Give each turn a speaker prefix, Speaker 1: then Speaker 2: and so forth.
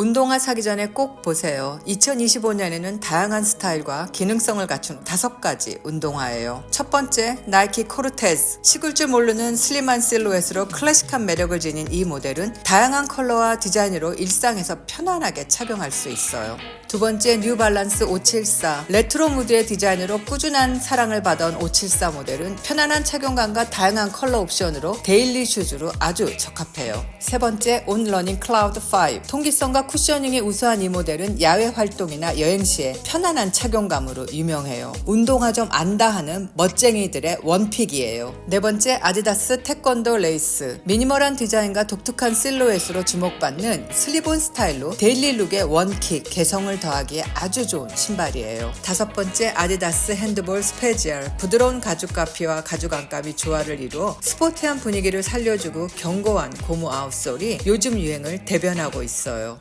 Speaker 1: 운동화 사기 전에 꼭 보세요. 2025년에는 다양한 스타일과 기능성을 갖춘 다섯 가지 운동화예요. 첫 번째, 나이키 코르테즈. 식을 줄 모르는 슬림한 실루엣으로 클래식한 매력을 지닌 이 모델은 다양한 컬러와 디자인으로 일상에서 편안하게 착용할 수 있어요. 두 번째, 뉴 발란스 574. 레트로 무드의 디자인으로 꾸준한 사랑을 받아온 574 모델은 편안한 착용감과 다양한 컬러 옵션으로 데일리 슈즈로 아주 적합해요. 세 번째, 온 러닝 클라우드 5. 통기성과 쿠셔닝이 우수한 이 모델은 야외 활동이나 여행 시에 편안한 착용감으로 유명해요. 운동화 좀 안다 하는 멋쟁이들의 원픽이에요. 네 번째, 아디다스 태권도 레이스. 미니멀한 디자인과 독특한 실루엣으로 주목받는 슬리본 스타일로 데일리 룩의 원킥, 개성을 더하기에 아주 좋은 신발이에요. 다섯 번째, 아디다스 핸드볼 스페지얼. 부드러운 가죽 가피와 가죽 안감이 조화를 이루어 스포티한 분위기를 살려주고 견고한 고무 아웃솔이 요즘 유행을 대변하고 있어요.